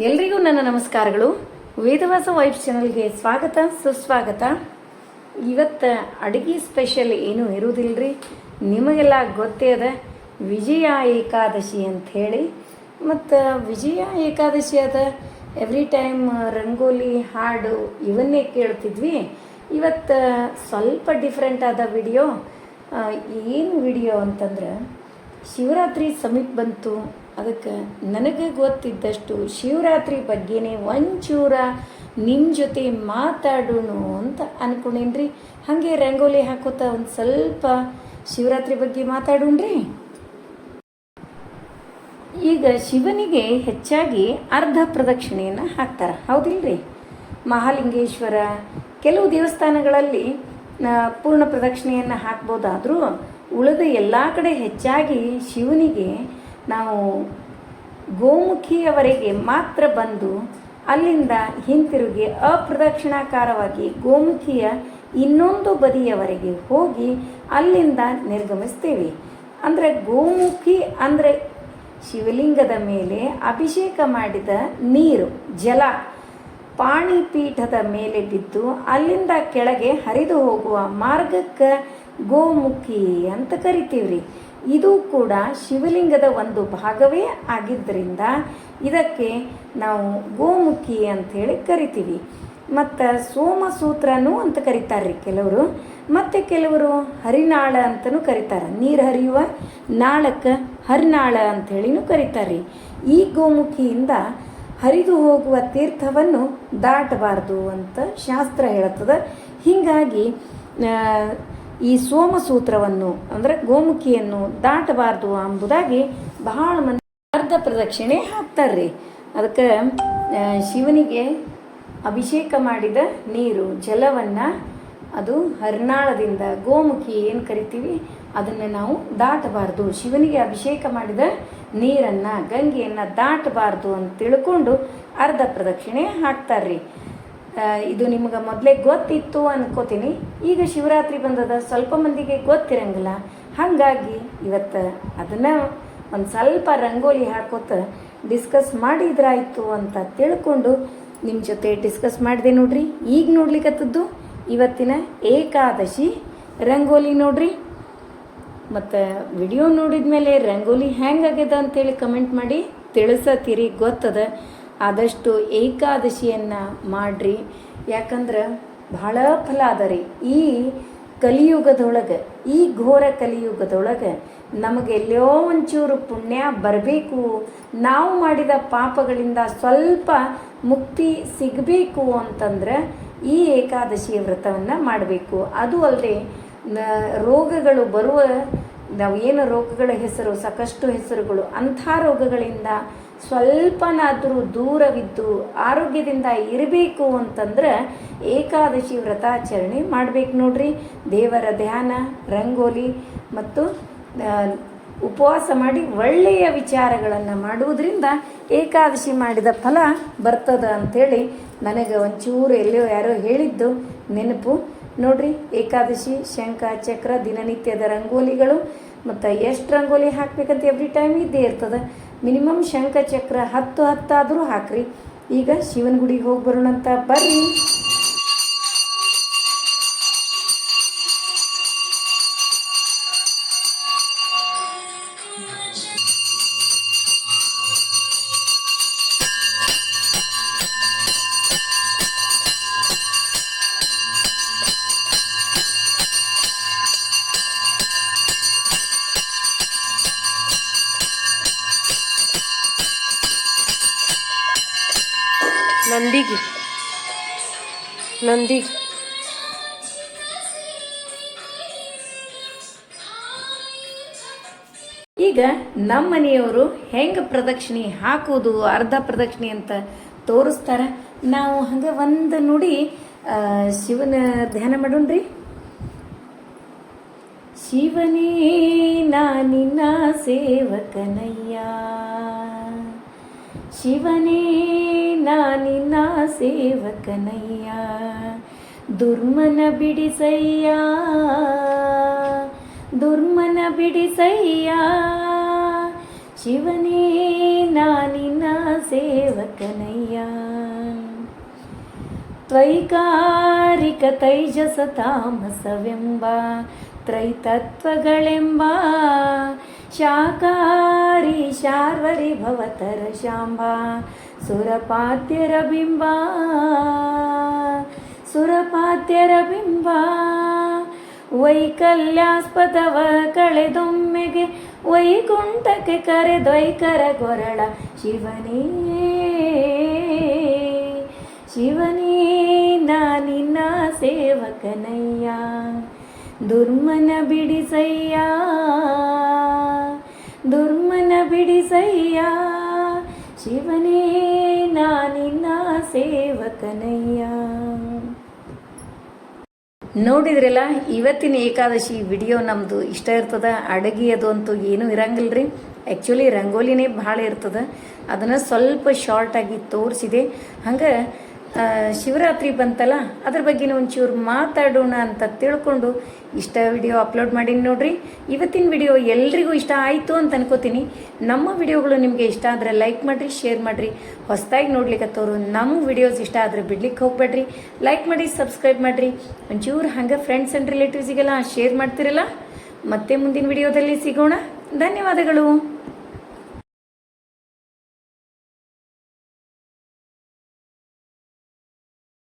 ಎಲ್ರಿಗೂ ನನ್ನ ನಮಸ್ಕಾರಗಳು. ವೇದವಾಸ ವೈಫ್ ಚಾನಲ್ಗೆ ಸ್ವಾಗತ, ಸುಸ್ವಾಗತ. ಇವತ್ತು ಅಡುಗೆ ಸ್ಪೆಷಲ್ ಏನೂ ಇರುವುದಿಲ್ಲರಿ ನಿಮಗೆಲ್ಲ ಗೊತ್ತೇ ಅದ, ವಿಜಯ ಏಕಾದಶಿ ಅಂತ ಹೇಳಿ. ಮತ್ತು ವಿಜಯ ಏಕಾದಶಿ ಅದ ಎವ್ರಿ ಟೈಮ್ ರಂಗೋಲಿ, ಹಾಡು ಇವನ್ನೇ ಕೇಳ್ತಿದ್ವಿ. ಇವತ್ತು ಸ್ವಲ್ಪ ಡಿಫ್ರೆಂಟ್ ಆದ ವಿಡಿಯೋ ಏನು ವಿಡಿಯೋ ಅಂತಂದ್ರೆ, ಶಿವರಾತ್ರಿ ಸಮೀಪ ಬಂತು ಅದಕ್ಕೆ ನನಗೆ ಗೊತ್ತಿದ್ದಷ್ಟು ಶಿವರಾತ್ರಿ ಬಗ್ಗೆನೇ ಒಂಚೂರ ನಿಮ್ಮ ಜೊತೆ ಮಾತಾಡೋಣ ಅಂತ ಅನ್ಕೊಂಡೇನ್ರಿ? ಹಾಗೆ ರಂಗೋಲಿ ಹಾಕೋತ ಒಂದು ಸ್ವಲ್ಪ ಶಿವರಾತ್ರಿ ಬಗ್ಗೆ ಮಾತಾಡೋಣ್ರಿ? ಈಗ ಶಿವನಿಗೆ ಹೆಚ್ಚಾಗಿ ಅರ್ಧ ಪ್ರದಕ್ಷಿಣೆಯನ್ನು ಹಾಕ್ತಾರೆ. ಹೌದಿಲ್ರಿ? ಮಹಾಲಿಂಗೇಶ್ವರ ಕೆಲವು ದೇವಸ್ಥಾನಗಳಲ್ಲಿ ಪೂರ್ಣ ಪ್ರದಕ್ಷಿಣೆಯನ್ನು ಹಾಕ್ಬೋದಾದರೂ ಉಳಿದ ಎಲ್ಲ ಕಡೆ ಹೆಚ್ಚಾಗಿ ಶಿವನಿಗೆ ನಾವು ಗೋಮುಖಿಯವರೆಗೆ ಮಾತ್ರ ಬಂದು ಅಲ್ಲಿಂದ ಹಿಂತಿರುಗಿ ಅಪ್ರದಕ್ಷಿಣಾಕಾರವಾಗಿ ಗೋಮುಖಿಯ ಇನ್ನೊಂದು ಬದಿಯವರೆಗೆ ಹೋಗಿ ಅಲ್ಲಿಂದ ನಿರ್ಗಮಿಸ್ತೇವೆ. ಅಂದರೆ ಗೋಮುಖಿ ಅಂದರೆ ಶಿವಲಿಂಗದ ಮೇಲೆ ಅಭಿಷೇಕ ಮಾಡಿದ ನೀರು, ಜಲ ಪಾಣಿಪೀಠದ ಮೇಲೆ ಬಿದ್ದು ಅಲ್ಲಿಂದ ಕೆಳಗೆ ಹರಿದು ಹೋಗುವ ಮಾರ್ಗಕ್ಕೆ ಗೋಮುಖಿ ಅಂತ ಕರಿತೀವ್ರಿ. ಇದು ಕೂಡ ಶಿವಲಿಂಗದ ಒಂದು ಭಾಗವೇ ಆಗಿದ್ದರಿಂದ ಇದಕ್ಕೆ ನಾವು ಗೋಮುಖಿ ಅಂಥೇಳಿ ಕರಿತೀವಿ. ಮತ್ತು ಸೋಮಸೂತ್ರನೂ ಅಂತ ಕರೀತಾರೆ ಕೆಲವರು. ಮತ್ತು ಕೆಲವರು ಹರಿನಾಳ ಅಂತಲೂ ಕರೀತಾರೆ. ನೀರು ಹರಿಯುವ ನಾಳಕ್ಕೆ ಹರಿನಾಳ ಅಂಥೇಳಿನೂ ಕರೀತಾರೆ ಈ ಗೋಮುಖಿಯಿಂದ ಹರಿದು ಹೋಗುವ ತೀರ್ಥವನ್ನು ದಾಟಬಾರ್ದು ಅಂತ ಶಾಸ್ತ್ರ ಹೇಳುತ್ತದೆ. ಹೀಗಾಗಿ ಈ ಸೋಮಸೂತ್ರವನ್ನು, ಅಂದರೆ ಗೋಮುಖಿಯನ್ನು ದಾಟಬಾರ್ದು ಎಂಬುದಾಗಿ ಬಹಳ ಮಂದಿ ಅರ್ಧ ಪ್ರದಕ್ಷಿಣೆ ಹಾಕ್ತಾರ್ರಿ. ಅದಕ್ಕೆ ಶಿವನಿಗೆ ಅಭಿಷೇಕ ಮಾಡಿದ ನೀರು, ಜಲವನ್ನು, ಅದು ಹರ್ನಾಳದಿಂದ ಗೋಮುಖಿ ಏನು ಕರಿತೀವಿ, ಅದನ್ನು ನಾವು ದಾಟಬಾರ್ದು. ಶಿವನಿಗೆ ಅಭಿಷೇಕ ಮಾಡಿದ ನೀರನ್ನು, ಗಂಗೆಯನ್ನು ದಾಟಬಾರ್ದು ಅಂತ ತಿಳ್ಕೊಂಡು ಅರ್ಧ ಪ್ರದಕ್ಷಿಣೆ ಹಾಕ್ತಾರ್ರಿ. ಇದು ನಿಮ್ಗೆ ಮೊದಲೇ ಗೊತ್ತಿತ್ತು ಅನ್ಕೋತೀನಿ. ಈಗ ಶಿವರಾತ್ರಿ ಬಂದದ, ಸ್ವಲ್ಪ ಮಂದಿಗೆ ಗೊತ್ತಿರಂಗಿಲ್ಲ. ಹಾಗಾಗಿ ಇವತ್ತು ಅದನ್ನು ಒಂದು ಸ್ವಲ್ಪ ರಂಗೋಲಿ ಹಾಕೋತ ಡಿಸ್ಕಸ್ ಮಾಡಿದ್ರಾಯ್ತು ಅಂತ ತಿಳ್ಕೊಂಡು ನಿಮ್ಮ ಜೊತೆ ಡಿಸ್ಕಸ್ ಮಾಡಿದೆ ನೋಡ್ರಿ. ಈಗ ನೋಡ್ಲಿಕ್ಕತ್ತದ್ದು ಇವತ್ತಿನ ಏಕಾದಶಿ ರಂಗೋಲಿ ನೋಡ್ರಿ. ಮತ್ತು ವಿಡಿಯೋ ನೋಡಿದ ಮೇಲೆ ರಂಗೋಲಿ ಹ್ಯಾಂಗಾಗ್ಯದ ಅಂತೇಳಿ ಕಮೆಂಟ್ ಮಾಡಿ ತಿಳಿಸತ್ತೀರಿ ಗೊತ್ತದ. ಆದಷ್ಟು ಏಕಾದಶಿಯನ್ನು ಮಾಡ್ರಿ. ಯಾಕಂದ್ರೆ ಬಹಳ ಫಲ ಅದ ರೀ. ಈ ಕಲಿಯುಗದೊಳಗೆ, ಈ ಘೋರ ಕಲಿಯುಗದೊಳಗೆ ನಮಗೆ ಎಲ್ಲೋ ಒಂಚೂರು ಪುಣ್ಯ ಬರಬೇಕು. ನಾವು ಮಾಡಿದ ಪಾಪಗಳಿಂದ ಸ್ವಲ್ಪ ಮುಕ್ತಿ ಸಿಗಬೇಕು ಅಂತಂದ್ರೆ ಈ ಏಕಾದಶಿಯ ವ್ರತವನ್ನು ಮಾಡಬೇಕು. ಅದು ಅಲ್ಲದೆ ರೋಗಗಳು ಬರುವ ನಾವು ಏನು ರೋಗಗಳ ಹೆಸರು, ಸಾಕಷ್ಟು ಹೆಸರುಗಳು, ಅಂಥ ರೋಗಗಳಿಂದ ಸ್ವಲ್ಪನಾದರೂ ದೂರವಿದ್ದು ಆರೋಗ್ಯದಿಂದ ಇರಬೇಕು ಅಂತಂದ್ರೆ ಏಕಾದಶಿ ವ್ರತಾಚರಣೆ ಮಾಡಬೇಕು ನೋಡ್ರಿ. ದೇವರ ಧ್ಯಾನ, ರಂಗೋಲಿ ಮತ್ತು ಉಪವಾಸ ಮಾಡಿ ಒಳ್ಳೆಯ ವಿಚಾರಗಳನ್ನು ಮಾಡುವುದರಿಂದ ಏಕಾದಶಿ ಮಾಡಿದ ಫಲ ಬರ್ತದ ಅಂಥೇಳಿ ನನಗೆ ಒಂಚೂರು ಎಲ್ಲೋ ಯಾರೋ ಹೇಳಿದ್ದು ನೆನಪು. ನೋಡ್ರಿ, ಏಕಾದಶಿ, ಶಂಖ, ಚಕ್ರ, ದಿನನಿತ್ಯದ ರಂಗೋಲಿಗಳು ಮತ್ತು ಎಷ್ಟು ರಂಗೋಲಿ ಹಾಕ್ಬೇಕಂತ ಎವ್ರಿ ಟೈಮ್ ಇದ್ದೇ ಇರ್ತದೆ. ಮಿನಿಮಮ್ ಶಂಖ, ಚಕ್ರ ಹತ್ತು ಹತ್ತಾದರೂ ಹಾಕ್ರಿ. ಈಗ ಶಿವನ ಗುಡಿಗೆ ಹೋಗಿ ಬರೋಣಂತ ಬರ್ರಿ. ನಂದಿಗೆ. ಈಗ ನಮ್ಮ ಮನೆಯವರು ಹೆಂಗೆ ಪ್ರದಕ್ಷಿಣೆ ಹಾಕೋದು ಅರ್ಧ ಪ್ರದಕ್ಷಿಣೆ ಅಂತ ತೋರಿಸ್ತಾರೆ. ನಾವು ಹಂಗೆ ಒಂದು ನುಡಿ ಶಿವನ ಧ್ಯಾನ ಮಾಡೋಣ್ರಿ. ಶಿವನೇ ನಾನಿನ್ನ ಸೇವಕನಯ್ಯ. ಶಿವನೇ ನಾನಿನ ಸೇವಕನಯ್ಯ, ದುರ್ಮನ ಬಿಡಿಸಯ್ಯ ದುರ್ಮನ ಬಿಡಿಸಯ್ಯ. ಶಿವನೇ, ನಾನಿನ ಸೇವಕನಯ್ಯ. ತ್ವೈಕಾರಿಕ ತೈಜಸ ತಾಮಸವೆಂಬ, ತ್ರೈತತ್ವಗಳೆಂಬ, ಶಾಕಾರಿ ಶಾರ್ವರಿ ಭವತರ ಶಾಂಬ ಸುರಪಾದ್ಯರ ಬಿಂಬ ಸುರಪಾತ್ಯರ ಬಿಂಬ ವೈಕಲ್ಯಾಸ್ಪದವ ಕಳೆದೊಮ್ಮೆಗೆ ವೈಕುಂಠಕ್ಕೆ ಕರೆದೊಯ್ಕರ ಕೊರಳ ಶಿವನೇ ಶಿವನೇ ನಾನಿನ್ನ ಸೇವಕನಯ್ಯ, ದುರ್ಮನ ಬಿಡಿಸಯ್ಯ ದುರ್ಮನ ಬಿಡಿಸಯ್ಯ, ಶಿವನೇ ಸೇವಕನಯ್ಯ. ನೋಡಿದ್ರಲ್ಲ ಇವತ್ತಿನ ಏಕಾದಶಿ ವಿಡಿಯೋ ನಮ್ಮದು ಇಷ್ಟ ಇರ್ತದ ಅಡುಗೆ ಅದು ಅಂತೂ ಏನೂ ಇರಂಗಿಲ್ಲ ರೀ ಆ್ಯಕ್ಚುಲಿ ರಂಗೋಲಿನೇ ಭಾಳ ಇರ್ತದೆ. ಅದನ್ನು ಸ್ವಲ್ಪ ಶಾರ್ಟಾಗಿ ತೋರಿಸಿದೆ. ಹಂಗೆ ಶಿವರಾತ್ರಿ ಬಂತಲ್ಲ, ಅದ್ರ ಬಗ್ಗೆ ಒಂಚೂರು ಮಾತಾಡೋಣ ಅಂತ ತಿಳ್ಕೊಂಡು ಇಷ್ಟ ವಿಡಿಯೋ ಅಪ್ಲೋಡ್ ಮಾಡೀನಿ ನೋಡ್ರಿ. ಇವತ್ತಿನ ವಿಡಿಯೋ ಎಲ್ರಿಗೂ ಇಷ್ಟ ಆಯಿತು ಅಂತ ಅನ್ಕೋತೀನಿ. ನಮ್ಮ ವಿಡಿಯೋಗಳು ನಿಮಗೆ ಇಷ್ಟ ಆದರೆ ಲೈಕ್ ಮಾಡಿರಿ, ಶೇರ್ ಮಾಡಿರಿ. ಹೊಸದಾಗಿ ನೋಡ್ಲಿಕ್ಕತ್ತವರು ನಮ್ಮ ವಿಡಿಯೋಸ್ ಇಷ್ಟ ಆದರೆ ಬಿಡ್ಲಿಕ್ಕೆ ಹೋಗ್ಬೇಡ್ರಿ. ಲೈಕ್ ಮಾಡಿ, ಸಬ್ಸ್ಕ್ರೈಬ್ ಮಾಡಿರಿ. ಒಂಚೂರು ಹಂಗೆ ಫ್ರೆಂಡ್ಸ್ ಆ್ಯಂಡ್ ರಿಲೇಟಿವ್ಸಿಗೆಲ್ಲ ಶೇರ್ ಮಾಡ್ತಿರಲ್ಲ. ಮತ್ತೆ ಮುಂದಿನ ವಿಡಿಯೋದಲ್ಲಿ ಸಿಗೋಣ. ಧನ್ಯವಾದಗಳು.